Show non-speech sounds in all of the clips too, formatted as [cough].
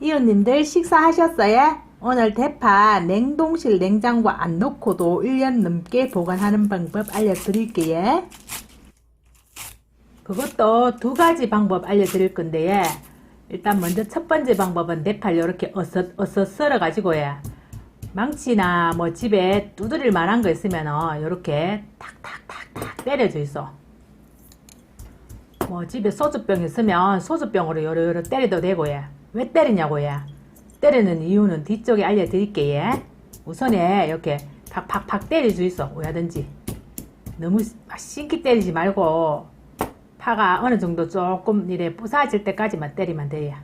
이웃님들 식사하셨어요? 오늘 대파 냉동실 냉장고 안 넣고도 1년 넘게 보관하는 방법 알려드릴게요. 그것도 두 가지 방법 알려드릴 건데요. 일단 먼저 첫 번째 방법은 대파를 이렇게 어서, 어서 썰어 가지고요. 망치나 뭐 집에 두드릴 만한 거 있으면 이렇게 탁탁탁탁 때려져 있어. 뭐 집에 소주병 있으면 소주병으로 요러요러 때려도 되고요. 왜 때리냐고 요. 때리는 이유는 뒤쪽에 알려드릴게 요. 우선에 이렇게 팍팍팍 때릴 수 있어. 뭐야든지. 너무 신기 때리지 말고 파가 어느 정도 조금 이래 부사질 때까지만 때리면 돼요.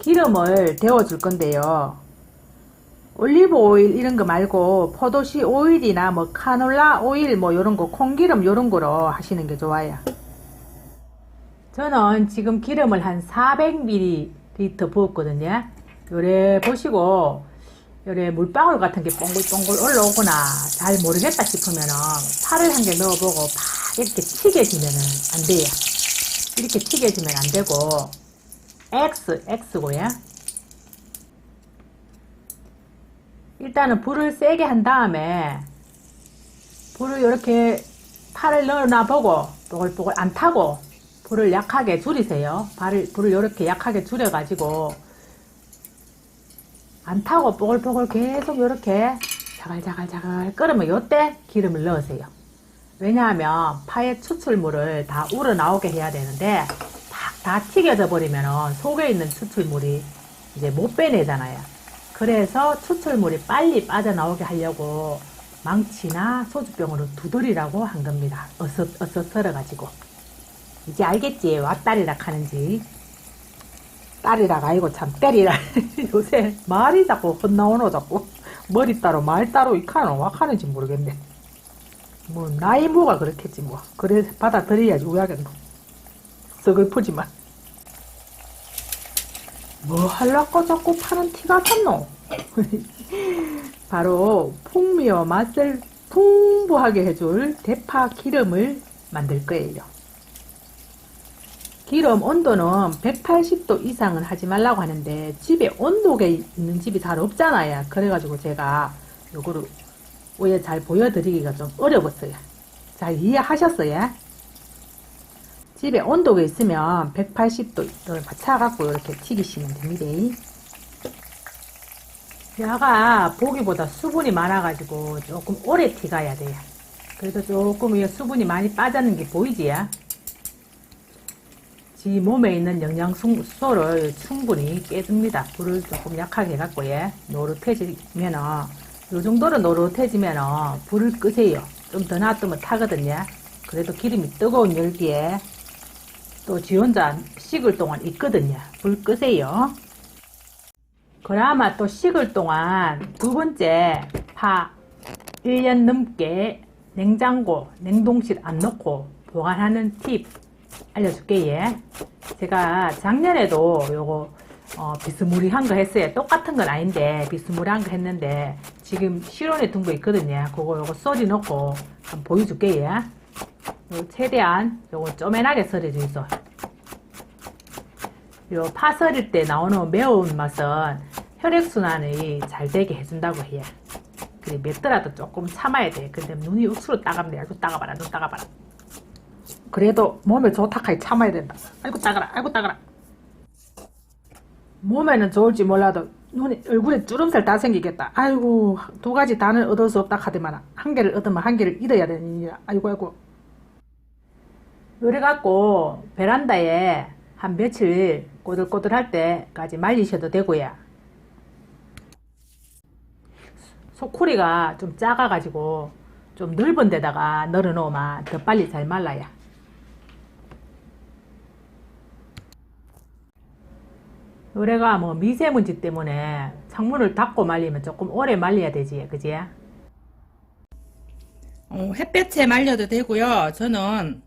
기름을 데워줄 건데요. 올리브 오일 이런 거 말고 포도씨 오일이나 뭐 카놀라 오일 뭐 이런 거 콩기름 이런 거로 하시는 게 좋아요. 저는 지금 기름을 한 400ml 부었거든요. 요래 보시고 요래 물방울 같은 게 뽕글뽕글 올라오거나 잘 모르겠다 싶으면은 파를 한 개 넣어보고 팍 이렇게 튀겨지면은 안 돼요. 이렇게 튀겨지면 안 되고 X, X고요. 일단은 불을 세게 한 다음에 불을 이렇게 파를 넣어놔 보고 보글보글 안 타고 불을 약하게 줄이세요. 발을, 불을 이렇게 약하게 줄여가지고 안 타고 뽀글뽀글 계속 이렇게 자갈자갈자갈 끓으면 요때 기름을 넣으세요. 왜냐하면 파의 추출물을 다 우러나오게 해야 되는데 다, 다 튀겨져 버리면 속에 있는 추출물이 이제 못 빼내잖아요. 그래서 추출물이 빨리 빠져나오게 하려고 망치나 소주병으로 두드리라고 한 겁니다. 어서, 어서 썰어가지고. 이제 알겠지? 왓다리라 하는지. 딸이라가 아니고 참 때리라. [laughs] 요새 말이 자꾸 헛나오노 자꾸. 머리 따로 말 따로 이카노 와카는지 모르겠네. 뭐 나이 뭐가 그렇겠지 뭐. 그래 받아들여야지 우야겠노. 서글프지만. 뭐 하려고 자꾸 파는 티가 탔노? [laughs] 바로 풍미와 맛을 풍부하게 해줄 대파 기름을 만들 거예요. 기름 온도는 180도 이상은 하지 말라고 하는데 집에 온도계 있는 집이 잘 없잖아요. 그래가지고 제가 요거를 위에 잘 보여드리기가 좀 어려웠어요. 잘 이해하셨어요? 집에 온도가 있으면 180도를 맞춰갖고 이렇게 튀기시면 됩니다. 야가 보기보다 수분이 많아가지고 조금 오래 튀가야 돼요. 그래도 조금 이 수분이 많이 빠졌는 게 보이지야? 지 몸에 있는 영양소를 충분히 깨줍니다. 불을 조금 약하게 해갖고 예. 노릇해지면은 요 정도로 노릇해지면은 불을 끄세요. 좀 더 놔두면 타거든요. 그래도 기름이 뜨거운 열기에 또 지 혼자 식을 동안 있거든요. 불 끄세요. 그나마 또 식을 동안 두 번째 파 1년 넘게 냉장고, 냉동실 안 넣고 보관하는 팁 알려줄게, 예. 제가 작년에도 요거, 어, 비스무리한 거 했어요. 똑같은 건 아닌데, 비스무리한 거 했는데, 지금 실온에 둔 거 있거든요. 그거 요거 썰이 넣고, 한번 보여줄게, 예. 요 최대한 요거 쪼매나게 썰어져 있어. 요파 썰일 때 나오는 매운 맛은 혈액순환이 잘 되게 해준다고 해요. 그래, 맵더라도 조금 참아야 돼. 근데 눈이 억수로 돼. 아이고, 따가봐라, 눈 따가봐라. 그래도 몸에 좋다 카이 참아야 된다. 아이고 따가라, 아이고 따가라. 몸에는 좋을지 몰라도 눈에 얼굴에 주름살 다 생기겠다. 아이고 두 가지 다는 얻을 수 없다 하더만 한 개를 얻으면 한 개를 잃어야 되느니라. 아이고 아이고. 요래 갖고 베란다에 한 며칠 꼬들꼬들할 때까지 말리셔도 되고요. 소쿠리가 좀 작아가지고 좀 넓은 데다가 널어 놓으면 더 빨리 잘 말라요. 요래가 뭐 미세먼지 때문에 창문을 닫고 말리면 조금 오래 말려야 되지, 그지? 어, 햇볕에 말려도 되고요. 저는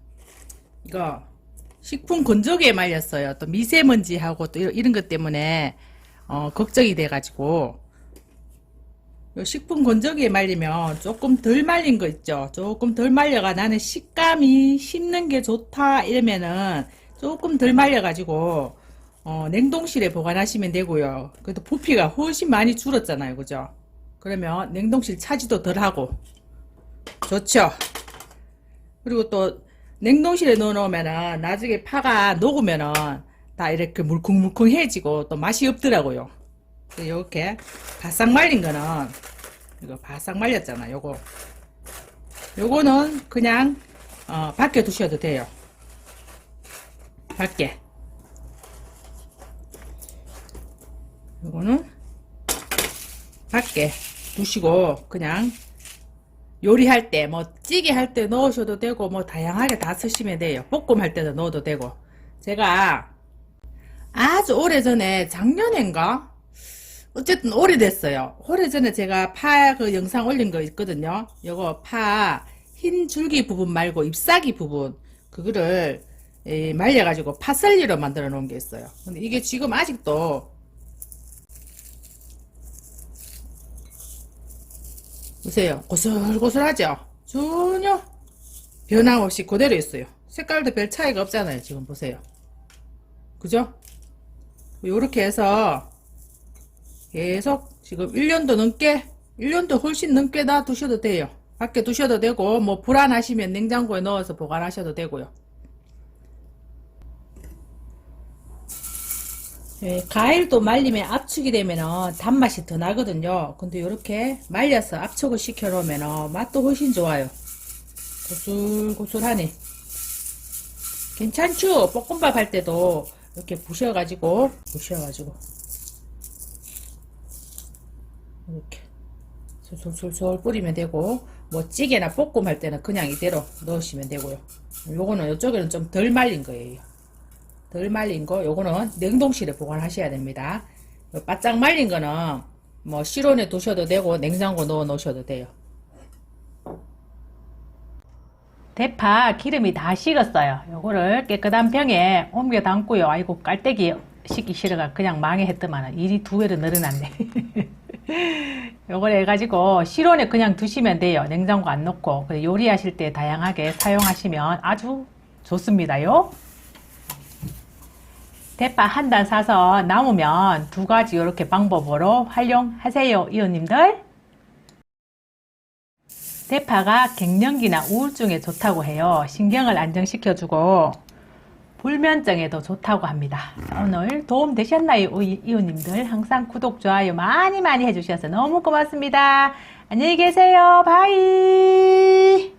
이거 식품 건조기에 말렸어요. 또 미세먼지하고 또 이런, 것 때문에 어, 걱정이 돼 가지고 요 식품 건조기에 말리면 조금 덜 말린 거 있죠. 조금 덜 말려가 나는 식감이 씹는 게 좋다 이러면은 조금 덜 말려 가지고 어, 냉동실에 보관하시면 되고요. 그래도 부피가 훨씬 많이 줄었잖아요. 그죠? 그러면 냉동실 차지도 덜 하고 좋죠. 그리고 또 냉동실에 넣어 놓으면은 나중에 파가 녹으면은 다 이렇게 물컹물컹해지고 또 맛이 없더라고요. 이렇게 바싹 말린 거는 이거 바싹 말렸잖아. 요거 요거는 그냥 어, 밖에 두셔도 돼요. 밖에. 요거는 밖에 두시고 그냥 요리할 때 뭐 찌개 할 때 넣으셔도 되고 뭐 다양하게 다 쓰시면 돼요. 볶음 할 때도 넣어도 되고. 제가 아주 오래전에 작년인가 어쨌든 오래됐어요. 오래전에 제가 파 그 영상 올린 거 있거든요. 요거 파 흰 줄기 부분 말고 잎사귀 부분 그거를 에, 말려 가지고 파슬리로 만들어 놓은 게 있어요. 근데 이게 지금 아직도 보세요. 고슬고슬하죠? 전혀 변함없이 그대로 있어요. 색깔도 별 차이가 없잖아요. 지금 보세요. 그죠? 요렇게 해서 계속 지금 1년도 넘게 1년도 훨씬 넘게 놔두셔도 돼요. 밖에 두셔도 되고 뭐 불안하시면 냉장고에 넣어서 보관하셔도 되고요. 예, 과일도 말리면 압축이 되면 단맛이 더 나거든요. 근데 이렇게 말려서 압축을 시켜 놓으면 맛도 훨씬 좋아요. 고슬고슬하네. 괜찮죠? 볶음밥 할 때도 이렇게 부셔가지고 부셔가지고 이렇게 솔솔솔솔 뿌리면 되고 뭐 찌개나 볶음 할 때는 그냥 이대로 넣으시면 되고요. 요거는 이쪽에는 좀 덜 말린 거예요. 덜 말린 거 요거는 냉동실에 보관하셔야 됩니다. 요 바짝 말린 거는 뭐 실온에 두셔도 되고 냉장고 넣어 놓으셔도 돼요. 대파 기름이 다 식었어요. 요거를 깨끗한 병에 옮겨 담고요. 아이고 깔때기 식기 싫어가 그냥 망해했더만 일이 두 배로 늘어났네. [laughs] 요걸 해가지고 실온에 그냥 두시면 돼요. 냉장고 안 넣고 요리하실 때 다양하게 사용하시면 아주 좋습니다요. 대파 한 단 사서 남으면 두 가지 이렇게 방법으로 활용하세요, 이웃님들. 대파가 갱년기나 우울증에 좋다고 해요. 신경을 안정시켜주고 불면증에도 좋다고 합니다. 자, 오늘 도움 되셨나요, 이- 이웃님들? 항상 구독, 좋아요 많이 많이 해주셔서 너무 고맙습니다. 안녕히 계세요. 바이.